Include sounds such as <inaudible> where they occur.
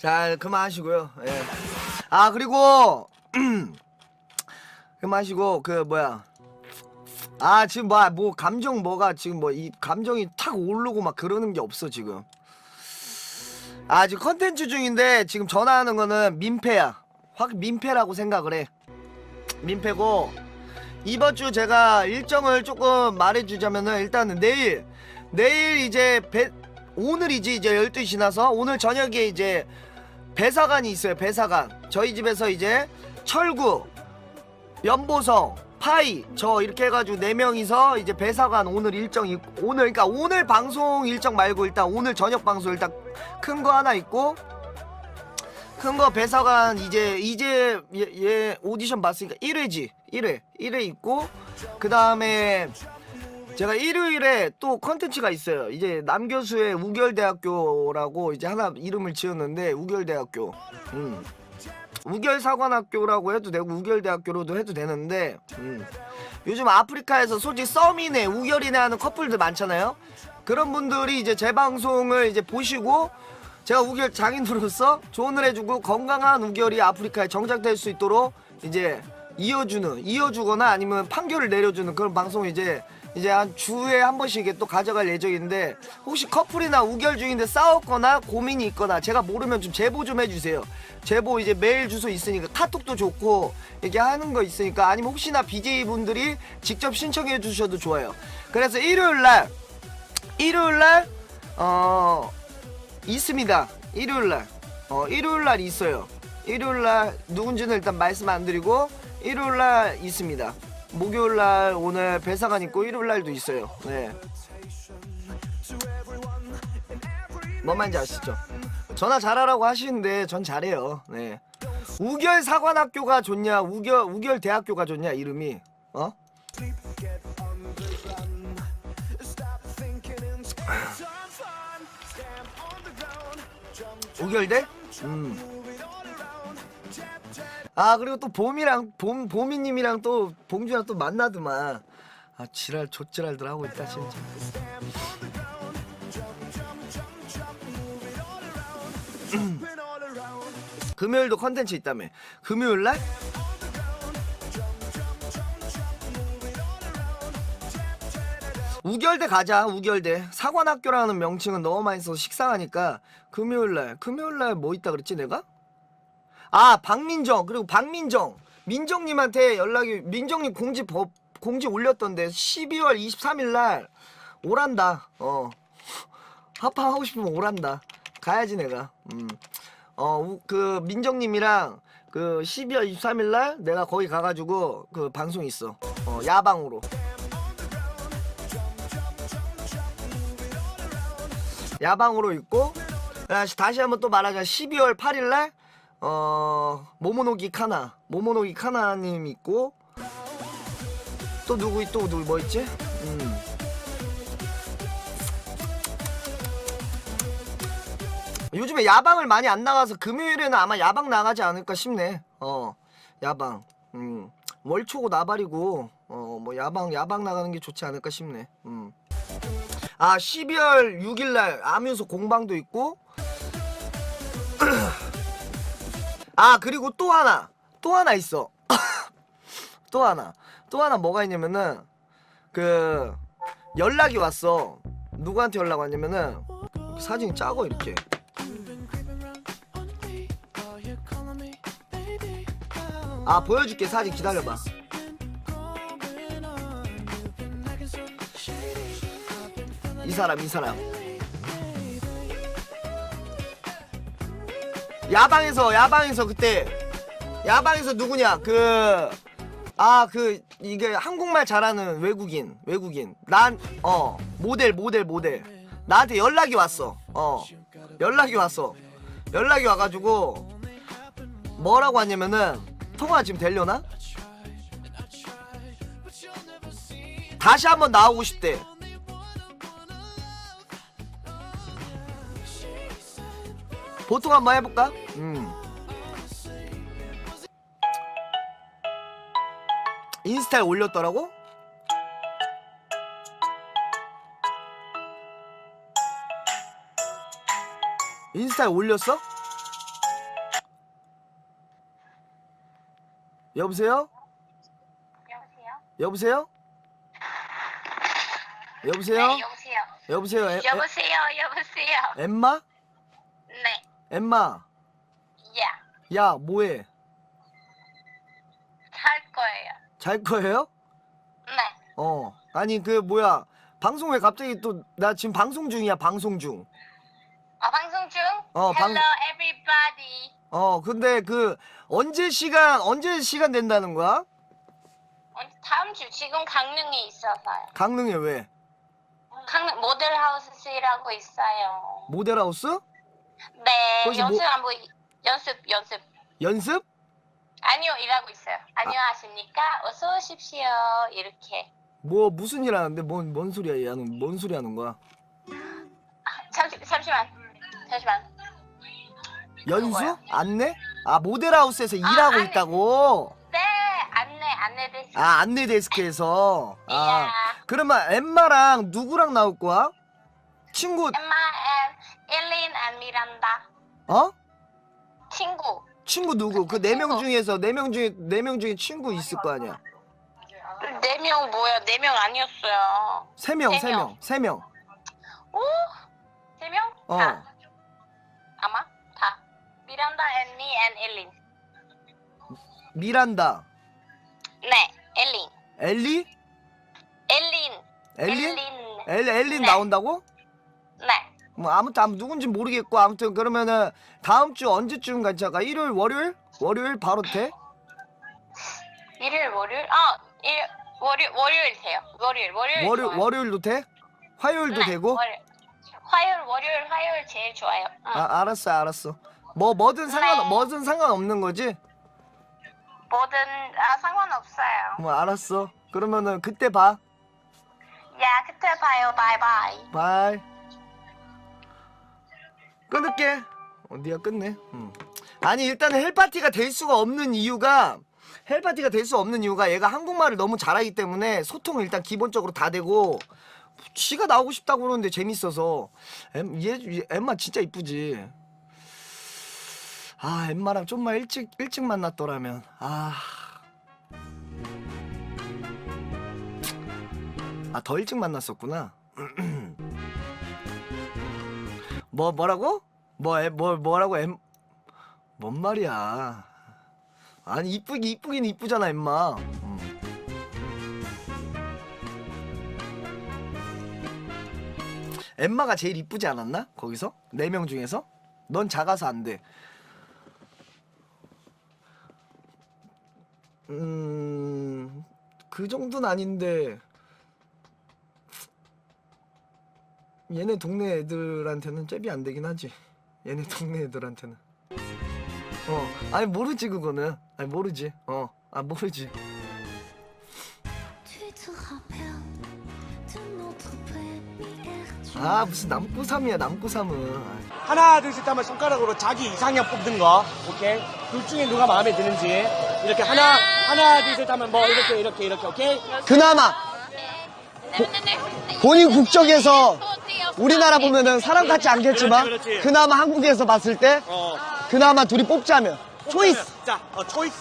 자 그만하시고요. 예. 아 그리고 <clears throat> 그만하시고 그 뭐야. 아 지금 뭐야 뭐 감정 뭐가 지금 뭐 이 감정이 탁 오르고 막 그러는 게 없어 지금. 아 지금 컨텐츠 중인데 지금 전화하는 거는 민폐야. 확 민폐라고 생각을 해. 민폐고 이번 주 제가 일정을 조금 말해주자면은 일단은 내일 내일 이제 배 오늘이지 이제 12시 지나서 오늘 저녁에 이제 배사관이 있어요 배사관. 저희 집에서 이제 철구 연보성 파이 저 이렇게 해가지고 네 명이서 이제 배사관 오늘 일정 있- 오늘 그러니까 오늘 방송 일정 말고 일단 오늘 저녁 방송 일단 큰 거 하나 있고 큰 거 배사관 이제 이제 얘, 얘 오디션 봤으니까 1회지. 1회 1회 있고 그 다음에 제가 일요일에 또 컨텐츠가 있어요 이제 남교수의 우결대학교라고 이제 하나 이름을 지었는데 우결대학교 음. 우결사관학교라고 해도 되고 우결대학교로도 해도 되는데 음. 요즘 아프리카에서 솔직히 썸이네 우결이네 하는 커플들 많잖아요 그런 분들이 이제 제 방송을 이제 보시고 제가 우결 장인으로서 조언을 해주고 건강한 우결이 아프리카에 정착될 수 있도록 이제 이어주는 이어주거나 아니면 판결을 내려주는 그런 방송 이제 이제 한 주에 한 번씩 이게 또 가져갈 예정인데 혹시 커플이나 우결 중인데 싸웠거나 고민이 있거나 제가 모르면 좀 제보 좀 해주세요. 제보 이제 메일 주소 있으니까 카톡도 좋고 이렇게 하는 거 있으니까 아니면 혹시나 BJ 분들이 직접 신청해 주셔도 좋아요. 그래서 일요일 날 일요일 날어 있습니다. 일요일 날. 어, 일요일 날 있어요. 일요일 날 누군지는 일단 말씀 안 드리고 일요일 날 있습니다. 목요일 날 오늘 배사관 있고 일요일 날도 있어요. 네. 뭔 말인지 아시죠? 전화 잘하라고 하시는데 전 잘해요. 네. 우결 사관학교가 좋냐? 우결 우결 대학교가 좋냐? 이름이. 어? 우결대? 음. 아 그리고 또 봄이랑 봄 봄이님이랑 또 봉주랑 또 만나더만. 아 지랄 좆지랄들 하고 있다 진짜. <clears throat> 금요일도 컨텐츠 있다며. 금요일 날? 우결대 가자 우결대 사관학교라는 명칭은 너무 많이 써서 식상하니까 금요일날 금요일날 뭐 있다 그랬지 내가? 아 박민정. 그리고 박민정. 민정님한테 연락이 민정님 공지 법 공지 올렸던데 12월 23일 날 오란다. 어. 합방하고 싶으면 오란다. 가야지 내가. 음. 음어그 민정님이랑 그 12월 23일 날 내가 거기 가가지고 그 방송 있어. 어 야방으로. 야방으로 있고 다시, 다시 한번 또 말하자. 12월 8일 날 어 모모노기 카나 모모노기 카나님 있고 또 누구 또 누구 뭐 있지? 음. 요즘에 야방을 많이 안 나가서 금요일에는 아마 야방 나가지 않을까 싶네. 어 야방. 음 월초고 나발이고 어 뭐 야방 야방 나가는 게 좋지 않을까 싶네. 음. 아 12월 6일 날 아뮤소 공방도 있고 아 그리고 또 하나. 또 하나 있어. <laughs> 또 하나. 또 하나 뭐가 있냐면은 그 연락이 왔어. 누구한테 연락 왔냐면은 사진이 작어 이렇게. 아 보여줄게. 사진 기다려봐. 이 사람 이 사람 야방에서 야방에서 그때 야방에서 누구냐? 그 아 그 이게 한국말 잘하는 외국인 외국인. 난 어 모델 모델 모델. 나한테 연락이 왔어. 어 연락이 왔어. 연락이 와가지고 뭐라고 하냐면은 통화 지금 되려나? 다시 한번 나오고 싶대. 보통 한번 해볼까? 음. 인스타에 올렸더라고? 인스타에 올렸어? 여보세요? 여보세요? 여보세요? 여보세요? 네, 여보세요. 여보세요? 여보세요. 여보세요. 엠마? 네. 엠마? 야, 야 뭐해? 잘 거예요. 잘 거예요? 네, 어 아니 그 뭐야 방송 왜 갑자기 또 나 지금 방송 중이야 방송 중. 어, 방송 중? 어, 방- Hello, everybody. 어 근데 그 언제 시간 언제 시간 된다는 거야? 어, 다음 주 지금 강릉에 있어서요. 강릉에 왜? 강릉 모델하우스 일하고 있어요. 모델하우스? 네, 거기서 뭐- 한번 연습 연습. 연습? 아니요, 일하고 있어요. 안녕하십니까? 어서 오십시오. 이렇게. 뭐 무슨 일 하는데 뭔 뭔 소리야 얘는 뭔 소리 하는 거야? 아, 잠시 잠시만. 잠시만. 연수? 그거요. 안내? 아 모델하우스에서 일하고 안내. 있다고? 네, 안내 안내 데스. 아 안내 데스크에서 아 야. 그러면 엠마랑 누구랑 나올 거야? 친구 Emma and Eileen and Miranda. 어? 친구. 친구 누구? 그 네 명 친구. 중에서 네 명 중에 네 명 중에 친구 있을 거 아니야? 네 명 뭐야? 네 명 아니었어요. 세 명, 세 세 명. 명, 세 명. 오? 세 명? 어. 다. 아마 다. 미란다 me and Eileen. 미란다, 네, 엘린. 엘리, 엘린. 엘린, 엘린. 엘 엘린 네. 나온다고? 네. 뭐 아무튼 아무 누군지 모르겠고 아무튼 그러면은 다음 주 언제쯤 괜찮아? 일요일, 월요일, 월요일 바로 돼? 일요일, 월요일? 아, 일 월요일 월요일 돼요. 월요일, 월요일. 월요 좋아요. 월요일도 돼? 화요일도 네, 되고? 월요일. 화요일, 월요일, 화요일 제일 좋아요. 응. 아 알았어, 알았어. 뭐 뭐든 상관 네. 뭐든 상관없는 거지? 뭐든 아 상관없어요. 뭐 알았어. 그러면은 그때 봐. 야, 그때 봐요. 바이바이. 바이. 끊을게. 어, 니가 끝내. 음. 아니 일단은 헬파티가 될 수가 없는 이유가 헬파티가 될 수 없는 이유가 얘가 한국말을 너무 잘하기 때문에 소통은 일단 기본적으로 다 되고 지가 나오고 싶다고 그러는데 재밌어서 엠, 얘, 얘 엠마 진짜 이쁘지. 아 엠마랑 좀만 일찍 일찍 만났더라면 아. 아 더 일찍 만났었구나. <clears throat> 뭐 뭐라고? 뭐, 에, 뭐 뭐라고 엠? 뭔 말이야? 아니 이쁘기 이쁘긴 이쁘잖아 엠마. 음. 엠마가 제일 이쁘지 않았나? 거기서 네 명 중에서 넌 작아서 안 돼. 음, 그 정도는 아닌데 얘네 동네 애들한테는 잽이 안 되긴 하지. 얘네 동네 애들한테는. 어, 아니 모르지 그거는. 아니 모르지. 어, 아 모르지. 아 무슨 남고삼이야 남고삼은. 아, 하나 둘 셋 하면 손가락으로 자기 이상형 뽑는 거 오케이 둘 중에 누가 마음에 드는지 이렇게 하나 하나 둘 셋 하면 뭐 이렇게 이렇게 이렇게 오케이 그나마 본인 국적에서 우리나라 보면은 사람 같지 않겠지만 그렇지, 그렇지. 그나마 한국에서 봤을 때 어 그나마 둘이 뽑자면 초이스. 자 어, 초이스